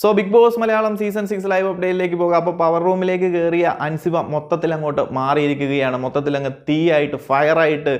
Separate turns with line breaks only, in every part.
So Bigg Boss Malayalam season six live അപ്ഡേറ്റിലേക്ക് പോകുക അപ്പോൾ power റൂമിലേക്ക് കയറിയ അൻസിബ മൊത്തത്തിൽ അങ്ങോട്ട് മാറിയിരിക്കുകയാണ്. മൊത്തത്തിൽ അങ്ങ് തീയായിട്ട് ഫയറായിട്ട്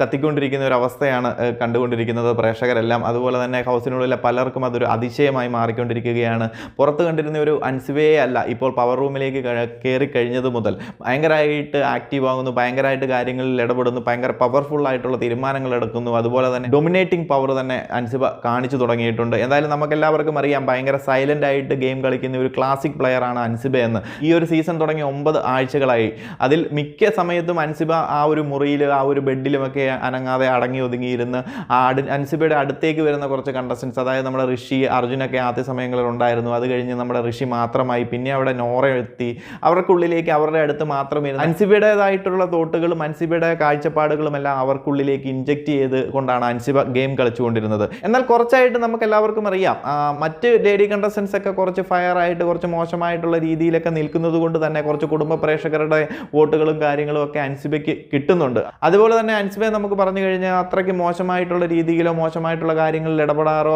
കത്തിക്കൊണ്ടിരിക്കുന്ന ഒരു അവസ്ഥയാണ് കണ്ടുകൊണ്ടിരിക്കുന്നത് പ്രേക്ഷകരെല്ലാം. അതുപോലെ തന്നെ ഹൗസിനുള്ളിലെ പലർക്കും അതൊരു അതിശയമായി മാറിക്കൊണ്ടിരിക്കുകയാണ്. പുറത്ത് കണ്ടിരുന്ന ഒരു അൻസിബയെ അല്ല ഇപ്പോൾ പവർ റൂമിലേക്ക് കയറി കഴിഞ്ഞത് മുതൽ. ഭയങ്കരമായിട്ട് ആക്റ്റീവ് ആകുന്നു ഭയങ്കരമായിട്ട് കാര്യങ്ങളിൽ ഇടപെടുന്നു ഭയങ്കര പവർഫുൾ ആയിട്ടുള്ള തീരുമാനങ്ങൾ എടുക്കുന്നു. അതുപോലെ തന്നെ ഡൊമിനേറ്റിംഗ് പവർ തന്നെ അൻസിബ കാണിച്ചു തുടങ്ങിയിട്ടുണ്ട്. എന്തായാലും നമുക്ക് എല്ലാവർക്കും അറിയാം ഭയങ്കര സൈലന്റ് ആയിട്ട് ഗെയിം കളിക്കുന്ന ഒരു ക്ലാസിക് പ്ലെയർ ആണ് അൻസിബ എന്ന്. ഈ ഒരു സീസൺ തുടങ്ങി ഒമ്പത് ആഴ്ചകളായി. അതിൽ മിക്ക സമയത്തും അൻസിബ ആ ഒരു മുറിയിൽ ആ ഒരു ബെഡിലുമൊക്കെ അനങ്ങാതെ അടങ്ങി ഒതുങ്ങിയിരുന്ന് ആ അൻസിബയുടെ അടുത്തേക്ക് വരുന്ന കുറച്ച് കണ്ടസ്റ്റൻസ് അതായത് നമ്മുടെ ഋഷി അർജുനൊക്കെ ആദ്യ സമയങ്ങളിൽ ഉണ്ടായിരുന്നു. അത് കഴിഞ്ഞ് നമ്മുടെ ഋഷി മാത്രമായി പിന്നെ അവിടെ നോറ എത്തി. അവർക്കുള്ളിലേക്ക് അവരുടെ അടുത്ത് മാത്രം ഇരുന്ന് അൻസിബയുടേതായിട്ടുള്ള തോട്ടുകളും അൻസിബയുടെ കാഴ്ചപ്പാടുകളും എല്ലാം അവർക്കുള്ളിലേക്ക് ഇഞ്ചക്ട് ചെയ്ത് കൊണ്ടാണ് അൻസിബ ഗെയിം കളിച്ചുകൊണ്ടിരുന്നത്. എന്നാൽ കുറച്ചായിട്ട് നമുക്ക് എല്ലാവർക്കും അറിയാം മറ്റ് ലേഡി കണ്ടസ്റ്റൻസ് ഒക്കെ കുറച്ച് ഫയർ ആയിട്ട് കുറച്ച് മോശമായിട്ടുള്ള രീതിയിലൊക്കെ നിൽക്കുന്നത് കൊണ്ട് തന്നെ കുറച്ച് കുടുംബ പ്രേക്ഷകരുടെ വോട്ടുകളും കാര്യങ്ങളും ഒക്കെ അൻസിബയ്ക്ക് കിട്ടുന്നുണ്ട്. അതുപോലെ തന്നെ അൻസിബയെ നമുക്ക് പറഞ്ഞു കഴിഞ്ഞാൽ അത്രയ്ക്ക് മോശമായിട്ടുള്ള രീതിയിലോ മോശമായിട്ടുള്ള കാര്യങ്ങളിൽ ഇടപെടാറോ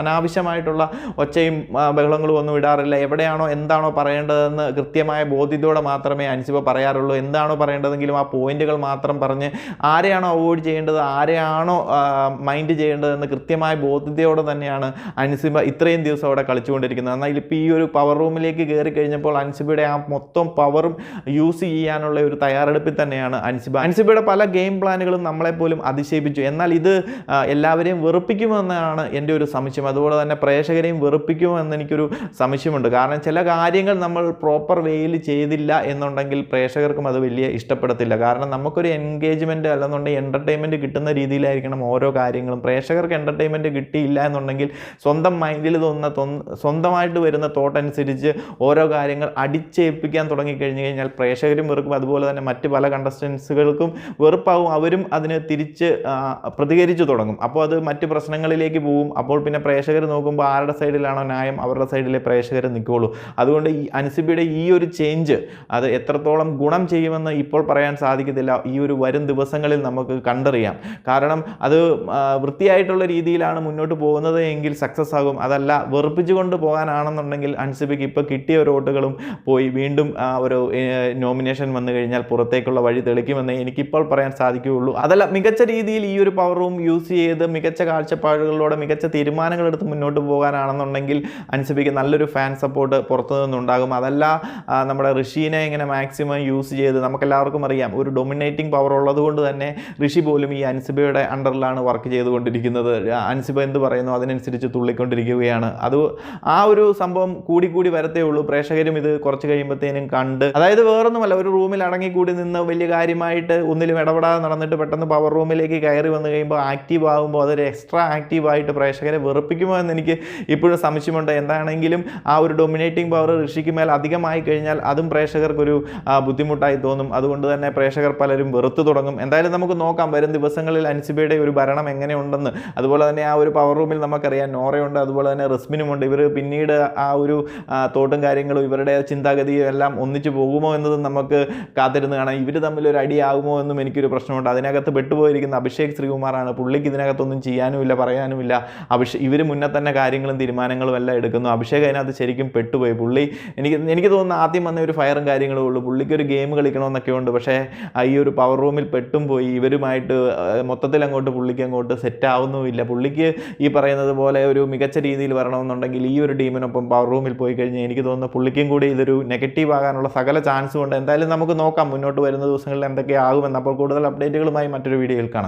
അനാവശ്യമായിട്ടുള്ള ഒച്ചയും ബഹളങ്ങളും ഒന്നും ഇടാറില്ല. എവിടെയാണോ എന്താണോ പറയേണ്ടതെന്ന് കൃത്യമായ ബോധ്യത്തോടെ മാത്രമേ അൻസിബ പറയാറുള്ളൂ. എന്താണോ പറയേണ്ടതെങ്കിലും ആ പോയിന്റുകൾ മാത്രം പറഞ്ഞ് ആരെയാണോ അവോയ്ഡ് ചെയ്യേണ്ടത് ആരെയാണോ മൈൻഡ് ചെയ്യേണ്ടതെന്ന് കൃത്യമായ ബോധ്യതയോടെ തന്നെയാണ് അൻസിബ ഇത്രയും ദിവസം അവിടെ കളിച്ചുകൊണ്ടിരിക്കുന്നത്. എന്നാൽ ഇപ്പോൾ ഈ ഒരു പവർ റൂമിലേക്ക് കയറി കഴിഞ്ഞപ്പോൾ അൻസിബയുടെ ആ മൊത്തം പവറും യൂസ് ചെയ്യാനുള്ള ഒരു തയ്യാറെടുപ്പിൽ തന്നെയാണ് അൻസിബ. അൻസിബയുടെ പല ഗെയിം പ്ലാനുകളും നമ്മളെപ്പോലും അതിശയിപ്പിച്ചു. എന്നാൽ ഇത് എല്ലാവരെയും വെറുപ്പിക്കുമെന്നാണ് എന്റെ ഒരു സംശയം. അതുപോലെ തന്നെ പ്രേക്ഷകരെയും വെറുപ്പിക്കുമെന്ന് എനിക്കൊരു സംശയമുണ്ട്. കാരണം ചില കാര്യങ്ങൾ നമ്മൾ പ്രോപ്പർ വേയിൽ ചെയ്തില്ല എന്നുണ്ടെങ്കിൽ പ്രേക്ഷകർക്കും അത് വലിയ ഇഷ്ടപ്പെടത്തില്ല. കാരണം നമുക്കൊരു എൻഗേജ്മെന്റ് അല്ലെന്നുണ്ടെങ്കിൽ എന്റർടൈൻമെന്റ് കിട്ടുന്ന രീതിയിലായിരിക്കണം ഓരോ കാര്യങ്ങളും. പ്രേക്ഷകർക്ക് എന്റർടൈൻമെന്റ് കിട്ടിയില്ല എന്നുണ്ടെങ്കിൽ സ്വന്തം മൈൻഡിൽ തോന്നുന്ന സ്വന്തമായിട്ട് വരുന്ന തോട്ടനുസരിച്ച് ഓരോ കാര്യങ്ങൾ അടിച്ചേൽപ്പിക്കാൻ തുടങ്ങിക്കഴിഞ്ഞ് കഴിഞ്ഞാൽ പ്രേക്ഷകരും വെറുക്കും. അതുപോലെ തന്നെ മറ്റ് പല കണ്ടസ്റ്റൻസുകൾക്കും വെറുപ്പാവും. അവരും അതിന് തിരിച്ച് പ്രതികരിച്ചു തുടങ്ങും. അപ്പോൾ അത് മറ്റ് പ്രശ്നങ്ങളിലേക്ക് പോകും. അപ്പോൾ പിന്നെ പ്രേക്ഷകർ നോക്കുമ്പോൾ ആരുടെ സൈഡിലാണോ ന്യായം? അവരുടെ സൈഡിലെ പ്രേക്ഷകർ നിൽക്കുകയുള്ളൂ അതുകൊണ്ട് ഈ അനുസിബിയുടെ ഈ ഒരു ചേഞ്ച് അത് എത്രത്തോളം ഗുണം ചെയ്യുമെന്ന് ഇപ്പോൾ പറയാൻ സാധിക്കത്തില്ല. ഈ ഒരു വരും ദിവസങ്ങളിൽ നമുക്ക് കണ്ടറിയാം. കാരണം അത് വൃത്തിയായിട്ടുള്ള രീതിയിലാണ് മുന്നോട്ട് പോകുന്നത് എങ്കിൽ സക്സസ് ആകും. അതല്ല വെറുപ്പിച്ചുകൊണ്ട് പോകാനാണെന്നുണ്ടെങ്കിൽ അൻസിബിക്ക് ഇപ്പോൾ കിട്ടിയ ഒരു വോട്ടുകളും പോയി വീണ്ടും ആ, ഒരു നോമിനേഷൻ വന്നു കഴിഞ്ഞാൽ പുറത്തേക്കുള്ള വഴി തെളിക്കുമെന്ന് എനിക്കിപ്പോൾ പറയാൻ സാധിക്കുകയുള്ളൂ. അതല്ല മികച്ച രീതിയിൽ ഈ ഒരു പവർ റൂം യൂസ് ചെയ്ത് മികച്ച കാഴ്ചപ്പാടുകളിലൂടെ മികച്ച തീരുമാനങ്ങൾ എടുത്ത് മുന്നോട്ട് പോകാനാണെന്നുണ്ടെങ്കിൽ അൻസിബിക്ക് നല്ലൊരു ഫാൻ സപ്പോർട്ട് പുറത്തു നിന്നുണ്ടാകും. അതല്ല നമ്മുടെ ഋഷീനെ ഇങ്ങനെ മാക്സിമം യൂസ് ചെയ്ത് നമുക്കെല്ലാവർക്കും അറിയാം ഒരു ഡൊമിനേറ്റിംഗ് പവർ ഉള്ളതുകൊണ്ട് തന്നെ ഋഷി പോലും ഈ അൻസിബയുടെ അണ്ടറിലാണ് വർക്ക് ചെയ്തുകൊണ്ടിരിക്കുന്നത്. അൻസിബ എന്ത് പറയുന്നു? അതിനനുസരിച്ച് തുള്ളിക്കൊണ്ടിരിക്കുകയാണ്. അത് ആ ഒരു സംഭവം കൂടി കൂടി വരത്തേ ഉള്ളൂ. പ്രേക്ഷകരും ഇത് കുറച്ച് കഴിയുമ്പോഴത്തേനും കണ്ട്. അതായത് വേറൊന്നുമല്ല ഒരു റൂമിൽ അടങ്ങിക്കൂടി നിന്ന് വലിയ കാര്യമായിട്ട് ഒന്നിലും ഇടപെടാതെ നടന്നിട്ട് പെട്ടെന്ന് പവർ റൂമിലേക്ക് കയറി വന്നു കഴിയുമ്പോൾ ആക്റ്റീവ് ആകുമ്പോൾ അതൊരു എക്സ്ട്രാ ആക്റ്റീവായിട്ട് പ്രേക്ഷകരെ വെറുപ്പിക്കുമോ എന്ന് എനിക്ക് ഇപ്പോഴും സംശയമുണ്ട്. എന്താണെങ്കിലും ആ ഒരു ഡൊമിനേറ്റിംഗ് പവർ ഋഷിക്ക് മേൽ അധികമായി കഴിഞ്ഞാൽ അതും പ്രേക്ഷകർക്കൊരു ബുദ്ധിമുട്ടായി തോന്നും. അതുകൊണ്ട് തന്നെ പ്രേക്ഷകർ പലരും വെറുത്തു തുടങ്ങും. എന്തായാലും നമുക്ക് നോക്കാം വരും ദിവസങ്ങളിൽ അൻസിബയുടെ ഒരു ഭരണം എങ്ങനെയുണ്ടെന്ന്. അതുപോലെ തന്നെ ആ ഒരു പവർ റൂമിൽ നമുക്കറിയാം നോറയുണ്ട്. അതുപോലെ തന്നെ റിസ്മിനുമുണ്ട് ഇവർ പിന്നീട് ആ ഒരു തോട്ടും കാര്യങ്ങളും ഇവരുടെ ചിന്താഗതിയും എല്ലാം ഒന്നിച്ചു പോകുമോ എന്നതും നമുക്ക് കാത്തിരുന്ന് കാണാം. ഇവർ തമ്മിൽ ഒരു അടിയാകുമോ എന്നും എനിക്കൊരു പ്രശ്നമുണ്ട്. അതിനകത്ത് പെട്ടുപോയിരിക്കുന്ന അഭിഷേക് ശ്രീകുമാറാണ്. പുള്ളിക്ക് ഇതിനകത്തൊന്നും ചെയ്യാനുമില്ല പറയാനുമില്ല. അഭിഷേക് ഇവർ മുന്നേ തന്നെ കാര്യങ്ങളും തീരുമാനങ്ങളും എല്ലാം എടുക്കുന്നു. അഭിഷേക് അതിനകത്ത് ശരിക്കും പെട്ടുപോയി. പുള്ളി എനിക്ക് എനിക്ക് തോന്നുന്നു ആദ്യം വന്ന ഒരു ഫയറും കാര്യങ്ങളും ഉള്ളൂ. പുള്ളിക്കൊരു ഗെയിം കളിക്കണമെന്നൊക്കെ ഉണ്ട്. പക്ഷേ ഈ ഒരു പവർ റൂമിൽ പെട്ടും പോയി. ഇവരുമായിട്ട് മൊത്തത്തിൽ അങ്ങോട്ട് പുള്ളിക്ക് അങ്ങോട്ട് സെറ്റ് ആവുന്നുമില്ല. പുള്ളിക്ക് ഈ പറയുന്നത് പോലെ ഒരു മികച്ച രീതിയിൽ വരണമെന്നുണ്ടെങ്കിൽ ഈ ഒരു ടീമിനൊപ്പം പവർ റൂമിൽ പോയി കഴിഞ്ഞാൽ എനിക്ക് തോന്നുന്നു പുള്ളിക്കും കൂടി ഇതൊരു നെഗറ്റീവ് ആകാനുള്ള സകല ചാൻസും ഉണ്ട്. എന്തായാലും നമുക്ക് നോക്കാം മുന്നോട്ട് വരുന്ന ദിവസങ്ങളിൽ എന്തൊക്കെ എന്തൊക്കെയാകുമെന്ന് അപ്പോൾ കൂടുതൽ അപ്ഡേറ്റുകളുമായി മറ്റൊരു വീഡിയോയിൽ കാണാം.